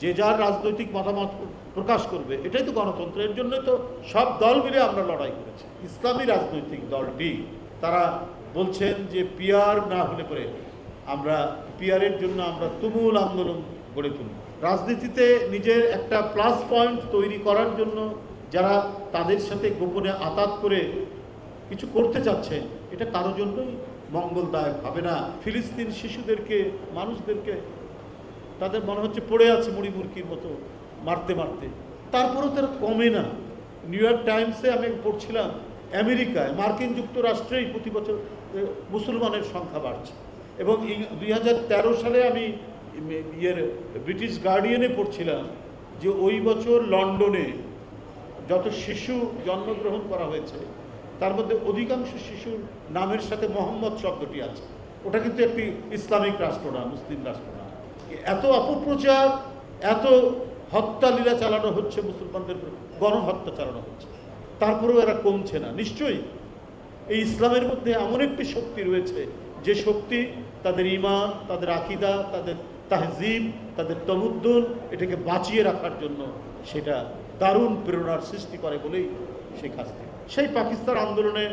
যে যার রাজনৈতিক মতামত প্রকাশ করবে, এটাই তো গণতন্ত্র। এর জন্যই তো সব দল মিলে আমরা লড়াই করেছি। ইসলামী রাজনৈতিক দলটি, তারা বলছেন যে পিয়ার না হলে পরে আমরা পিয়ারের জন্য আমরা তুমুল আন্দোলন গড়ে তুলব। রাজনীতিতে নিজের একটা প্লাস পয়েন্ট তৈরি করার জন্য যারা তাদের সাথে গোপনে আতাত করে কিছু করতে চাচ্ছেন, এটা কারোর জন্যই মঙ্গলদায়ক হবে না। ফিলিস্তিন শিশুদেরকে, মানুষদেরকে তাদের মনে হচ্ছে পড়ে আছে মুড়ি মুরকির মতো মারতে মারতে। তারপরেও তারা কমে না। নিউ ইয়র্ক টাইমসে আমি পড়ছিলাম, আমেরিকায় মার্কিন যুক্তরাষ্ট্রেই প্রতি বছর মুসলমানের সংখ্যা বাড়ছে। এবং দুই হাজার তেরো সালে আমি ইয়ের ব্রিটিশ গার্ডিয়ানে পড়ছিলাম যে ওই বছর লন্ডনে যত শিশু জন্মগ্রহণ করা হয়েছে, তার মধ্যে অধিকাংশ শিশুর নামের সাথে মোহাম্মদ শব্দটি আছে। ওটা কিন্তু একটি ইসলামিক রাষ্ট্র না, মুসলিম রাষ্ট্র না। এত অপপ্রচার, এত হত্যা লীলা চালানো হচ্ছে মুসলমানদের গণহত্যা চালানো হচ্ছে। তারপরেও এরা কমছে না, নিশ্চয়ই। এই ইসলামের মধ্যে এমন একটি শক্তি রয়েছে যে শক্তি তাদের ইমান তাদের আকিদা, তাদের তাহজিব, তাদের তমুদ্দুন, এটাকে বাঁচিয়ে রাখার জন্য সেটা দারুণ প্রেরণার সৃষ্টি করে বলেই শেখ হাসিনা। সেই পাকিস্তান আন্দোলনে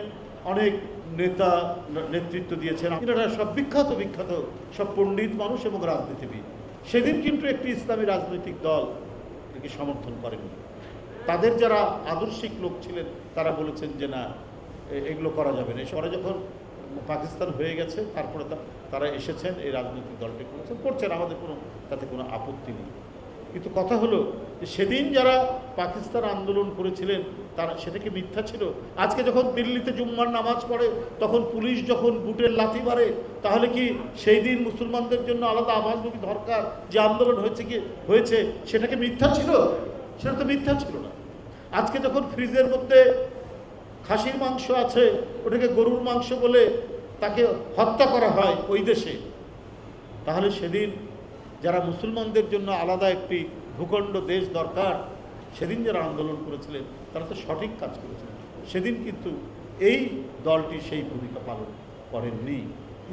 অনেক নেতা নেতৃত্ব দিয়েছেন। এনারা সব বিখ্যাত বিখ্যাত সব পণ্ডিত মানুষ এবং রাজনীতিবিদ। সেদিন কিন্তু একটি ইসলামী রাজনৈতিক দল এটাকে সমর্থন করেনি। তাদের যারা আদর্শিক লোক ছিলেন, তারা বলেছেন যে না এগুলো করা যাবে না। পরে যখন পাকিস্তান হয়ে গেছে, তারপরে তারা এসেছেন, এই রাজনৈতিক দলটি করেছেন, করছেন। আমাদের কোনো, তাতে কোনো আপত্তি নেই। কিন্তু কথা হলো যে সেদিন যারা পাকিস্তান আন্দোলন করেছিলেন, তারা, সেটা কি মিথ্যা ছিল? আজকে যখন দিল্লিতে জুম্মার নামাজ পড়ে, তখন পুলিশ যখন বুটের লাথি মারে, তাহলে কি সেই দিন মুসলমানদের জন্য আলাদা কি দরকার, যে আন্দোলন হয়েছে কি, হয়েছে সেটাকে মিথ্যা ছিল? সেটা তো মিথ্যা ছিল না। আজকে যখন ফ্রিজের মধ্যে খাসির মাংস আছে, ওটাকে গরুর মাংস বলে তাকে হত্যা করা হয় ওই দেশে, তাহলে সেদিন যারা মুসলমানদের জন্য আলাদা একটি ভূখণ্ড দেশ দরকার, সেদিন যারা আন্দোলন করেছিলেন, তারা তো সঠিক কাজ করেছিলেন। সেদিন কিন্তু এই দলটি সেই ভূমিকা পালন করেননি।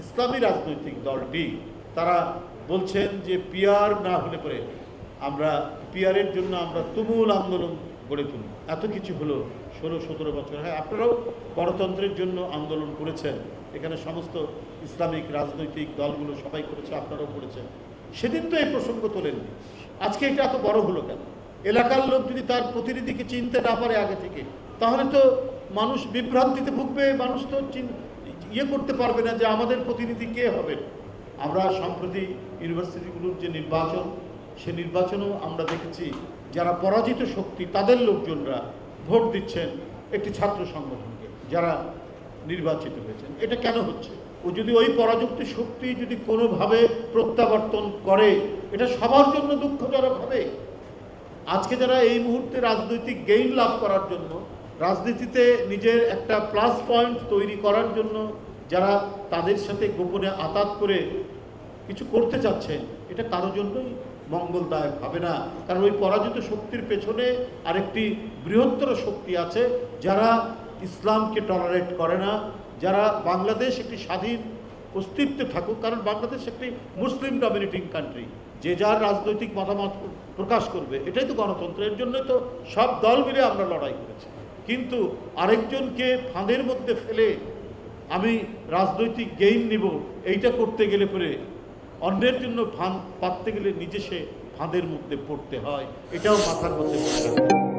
ইসলামী রাজনৈতিক দলটি, তারা বলছেন যে পিয়ার না হলে পরে আমরা পিয়ারের জন্য আমরা তুমুল আন্দোলন গড়ে তুলব। এত কিছু হলো ষোলো, সতেরো বছর। হ্যাঁ আপনারাও গণতন্ত্রের জন্য আন্দোলন করেছেন। এখানে সমস্ত ইসলামিক রাজনৈতিক দলগুলো সবাই করেছে, আপনারাও করেছেন। সেদিন তো এই প্রসঙ্গ তোলেননি। আজকে এটা এত বড় হলো কেন? এলাকার লোক যদি তার প্রতিনিধিকে চিনতে না পারে আগে থেকে, তাহলে তো মানুষ বিভ্রান্তিতে ভুগবে, মানুষ তো ইয়ে করতে পারবে না যে আমাদের প্রতিনিধি কে হবেন আমরা সম্প্রতি ইউনিভার্সিটিগুলোর যে নির্বাচন, সে নির্বাচনেও আমরা দেখেছি যারা পরাজিত শক্তি, তাদের লোকজনরা ভোট দিচ্ছেন একটি ছাত্র সংগঠনকে, যারা নির্বাচিত হয়েছেন। এটা কেন হচ্ছে? ও যদি ওই পরাযুক্ত শক্তি যদি কোনোভাবে প্রত্যাবর্তন করে, এটা সবার জন্য দুঃখজনক হবে। আজকে যারা এই মুহূর্তে রাজনৈতিক গেইন লাভ করার জন্য, রাজনীতিতে নিজের একটা প্লাস পয়েন্ট তৈরি করার জন্য যারা তাদের সাথে গোপনে আতাত করে কিছু করতে চাচ্ছেন, এটা কারোর জন্যই মঙ্গলদায়ক হবে না। কারণ ওই পরাজিত শক্তির পেছনে আরেকটি বৃহত্তর শক্তি আছে, যারা ইসলামকে টলারেট করে না যারা বাংলাদেশ একটি স্বাধীন অস্তিত্বে থাকুক, কারণ বাংলাদেশ একটি মুসলিম ডমিনেটিং কান্ট্রি যে যার রাজনৈতিক মতামত প্রকাশ করবে, এটাই তো গণতন্ত্র, এর জন্যই তো সব দল মিলে আমরা লড়াই করেছি কিন্তু আরেকজনকে ফাঁদের মধ্যে ফেলে আমি রাজনৈতিক গেইন নিব, এইটা করতে গেলে পরে অন্যের জন্য ফাঁদ পাততে গেলে নিজে সে ফাঁদের মধ্যে পড়তে হয়, এটাও মাথার মধ্যে রাখতে হবে।